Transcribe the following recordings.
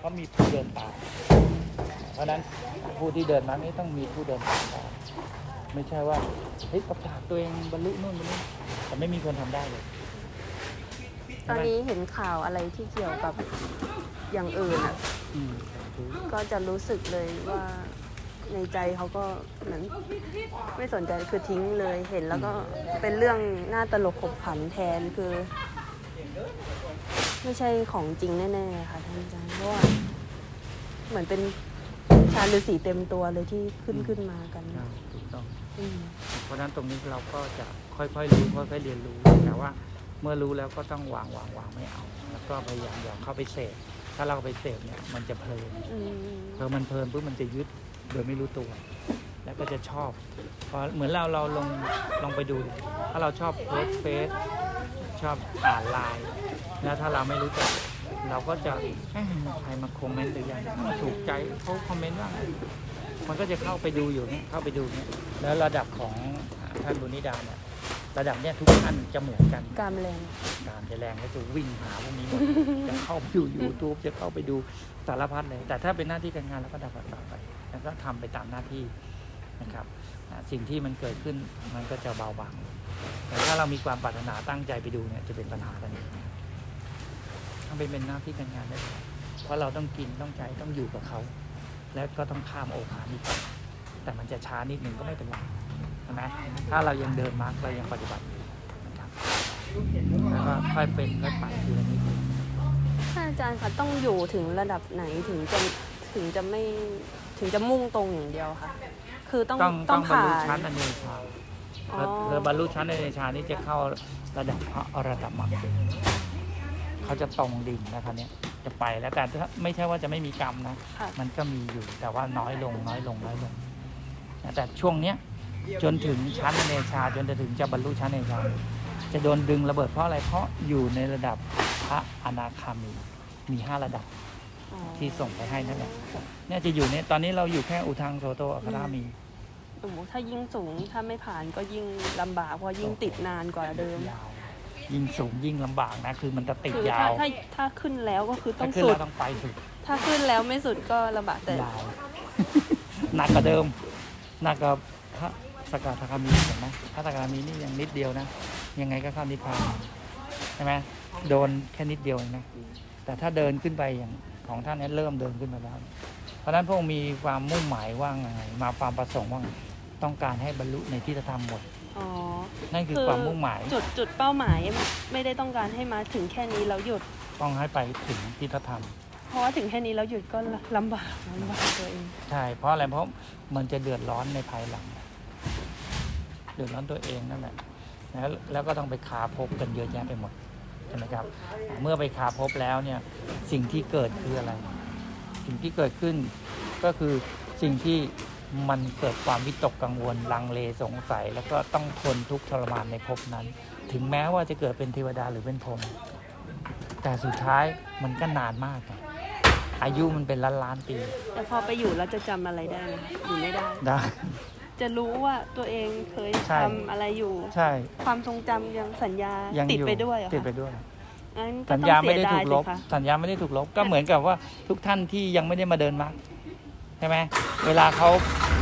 เพราะมีผู้เดินตามเพราะฉะนั้นผู้ที่เดินมานี่ต้องมีผู้เดินตามได้ไม่ใช่ว่าเฮ้ยประกาศตัวเองบรรลุนู่นบรรลุนี่แต่ไม่มีคนทำได้เลยตอนนี้เห็นข่าวอะไรที่เกี่ยวกับอย่างอื่นอะอืมก็จะรู้สึกเลยว่าในใจเขาก็เหมือนไม่สนใจคือทิ้งเลยเห็นแล้วก็เป็นเรื่องน่าตลกขบขันแทนคือ ไม่ใช่ของจริงแน่ๆค่ะท่านอาจารย์เพราะว่าเหมือนเป็นชาญฤาษีเต็มตัวเลยที่ขึ้นขึ้นมากันใช่ถูกต้อง อืมเพราะฉะนั้นตรงนี้เราก็จะค่อยๆรู้ค่อยๆเรียนรู้แต่ว่าเมื่อรู้แล้วก็ต้องวางวางวางไม่เอา แล้วก็พยายามอย่าเข้าไปเสพถ้าเราไปเสพเนี่ยมันจะเพลินอืมพอมันเพลินปุ๊บมันจะยึดโดยไม่รู้ตัว แล้วก็จะชอบพอเหมือนเราเราลงลองไปดูดิถ้าเราชอบโพสต์เฟซชอบอ่านไลน์ แล้วถ้าเราไม่รู้จัก เราก็จะเอ๊ะใครมาคอมเมนต์หรือยังถูกใจเขาคอมเมนต์ว่าไงมันก็จะเข้าไปดูอยู่เนี่ยเข้าไปดูเนี่ยแล้วระดับของท่านบุญนิดาเนี่ยระดับเนี่ยทุกท่านจะเหมือนกันการแรงการจะแรงก็จะวิ่งหาพวกนี้หมดจะเข้าไปดูยูทูบจะเข้าไปดูสารพัดเลย แต่ถ้าเป็นหน้าที่การงานเราก็ดับต่อไป แล้วก็ทำไปตามหน้าที่นะครับอ่าสิ่งที่มันเกิดขึ้นมันก็จะเบาบางแต่ถ้าเรามีความปรารถนาตั้งใจไปดูเนี่ยจะเป็นปัญหากันอี กต้องไปเป็นหน้าที่การงานได้เลยเพราะเราต้องกินต้องใจต้องอยู่กับเขา แล้วก็ต้องข้ามโอกาสนี้ไปแต่มันจะช้านิดหนึ่งก็ไม่เป็นไรใช่ไหมถ้าเรายังเดินมาร์กเรายังปฏิบัติอยู่นะครับแล้วก็ค่อยเป็นค่อยไปทีละนิดท่านอาจารย์คะต้องอยู่ถึงระดับไหนถึงจะถึงจะไม่ถึงจะมุ่งตรงอย่างเดียวค่ะ คือต้องต้องต้ต้อองงบรรผ่าลุนชั้นอเนชาอ๋อเธอบรรลุชั้นอเนชานี่จะเข้าระดับพระอรหัตมรรค เขาจะตรงดิ่งนะครับเนี้ยจะไปแล้วแต่ถ้าไม่ใช่ว่าจะไม่มีกรรมนะ ค่ะ มันก็มีอยู่แต่ว่าน้อยลงน้อยลงน้อยลงนะแต่ช่วงเนี้ยจนถึงชั้นอเนชาจนจะถึงจะบรรลุชั้นอเนชาจะโดนดึงระเบิดเพราะอะไรเพราะอยู่ในระดับพระอนาคามีมีห้าระดับอ๋อที่ส่งไปให้นั่นแหละเนี่ยจะอยู่เนี่ยตอนนี้เราอยู่แค่อุทังโสโตอัครามี โอ้โหถ้ายิ่งสูงถ้าไม่ผ่านก็ยิ่งลำบากเพราะยิ่งติดนานกว่าเดิม ยาว ยิ่งสูงยิ่งลำบากนะ คือมันจะติดคือยาถ้าวถ้าถ้าขึ้นแล้วก็คือต้ถ้าองขึ้นสุดแล้วต้องไปสุดถ้าขึ้นแล้วไม่สุดก็ลำบากแต่ยาว หนักกว่าเดิมหนักกว่าพระสกทาคามีเห็นไหมพระสกทาคามีนี่ยังนิดเดียวนะ ยังไงก็เข้านิพพานใช่ไหมโดนแค่นิดเดียวเองนะ แต่ถ้าเดินขึ้นไปอย่างของท่านเนี้เริ่มเดินขึ้นมาแล้ว เพราะฉะนั้นพระองค์มีความมุ่งหมายว่าไงมาความประสงค์ว่าไงต้องการให้บรรลุในที่ธรรมหมด อ๋อนั่นคือความมุ่งหมายจุดจุดเป้าหมายไม่ได้ต้องการให้มาถึงแค่นี้แล้วหยุดต้องให้ไปถึงที่ธรรม เพราะว่าถึงแค่นี้แล้วหยุดก็ลำบากลำบากตัวเองใช่เพราะอะไรเพราะมันจะเดือดร้อนในภายหลังเดือดร้อนตัวเองนั่นแหละแล้วแล้วก็ต้องไปคาพบกันเยอะแยะไปหมดใช่ไหมครับ เมื่อไปคาพบแล้วเนี่ยสิ่งที่เกิดคืออะไร สิ่งที่เกิดขึ้นก็คือสิ่งที่ มันเกิดความวิตกกังวลลังเลสงสัย แล้วก็ต้องทนทุกข์ทรมานในภพนั้น ถึงแม้ว่าจะเกิดเป็นเทวดาหรือเป็นพรหมแต่สุดท้ายมันก็นานมากอะอายุมันเป็นล้านล้านๆปี แต่พอไปอยู่แล้วจะจำอะไรได้ไหมอยู่ไม่ได้ ได้ จะรู้ว่าตัวเองเคยใช่ ทำอะไรอยู่ ใช่ความทรงจำยังสัญญายังติดอยู่ไปด้วยเหรอติดคะไปด้วย งั้นก็สัญต้องญาเสีไม่ยได้ดาถูยกสิลบคะสัญญาไม่ได้ถูกลบ ก็เหมือนกับว่าทุกท่านที่ยังไม่ได้มาเดินมรรค ใช่ไหมเวลาเขา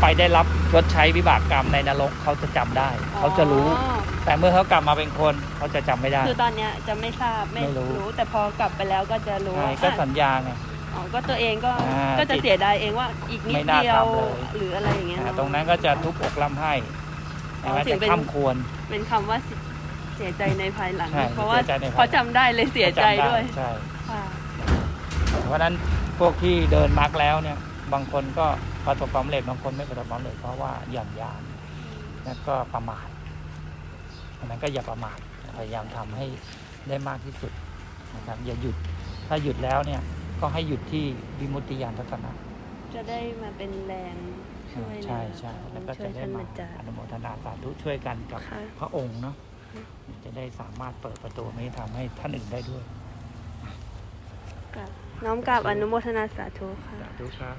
ไปได้รับชดใช้วิบากกรรมในนรกเขาจะจำได้ เขาจะรู้ อ๋อแต่เมื่อเขากลับมาเป็นคนเขาจะจำไม่ได้ คือตอนเนี้ยจะไม่ทราบไม่ไม่รู้ รู้ แต่พอกลับไปแล้วก็จะรู้ใช่ว่าก็อะสัญญาไง อ๋อก็ตัวเองก็อ่าก็จะจิตเสียดายเองว่าอีกนิไม่ดน่าเดียวทำเลย หรืออะไรอย่างเงี้ยอ่าเอะ ตรงนั้นก็จะทุบอกล่ำให้ใช่ไหมอ๋อถึจะงเป็น ข้ามควร เป็นคำว่าเสียเสียใจในภายหลัง ใช่เพราะว่าเสียใจในภายหลังเพราะจำได้เลยเสียใจจำได้วยใช่ค่ะเพราะฉะนั้นพวกที่เดินมรรคแล้วเนี่ย บางคนก็ประสบความสำเร็จบางคนไม่ประสบความสำเร็จเพราะว่าหย่อนยานแล้วก็ประมาทอันนั้นก็อย่าประมาทพยายามทำให้ได้มากที่สุดนะครับอย่าหยุดถ้าหยุดแล้วเนี่ยก็ให้หยุดที่วิมุตติยานทัศนะจะได้มาเป็นแรงช่วยใช่ใช่แล้วก็ช่วจะยได้ท่านมาอาจารอย์นุโมทนาสาธุช่วยกันกับค่ะพระองค์เนาะจะได้สามารถเปิดประตูนี้ทำให้ท่านอื่นได้ด้วยกับ น้อมกราบอนุโมทนาสาธุค่ะ สาธุครับ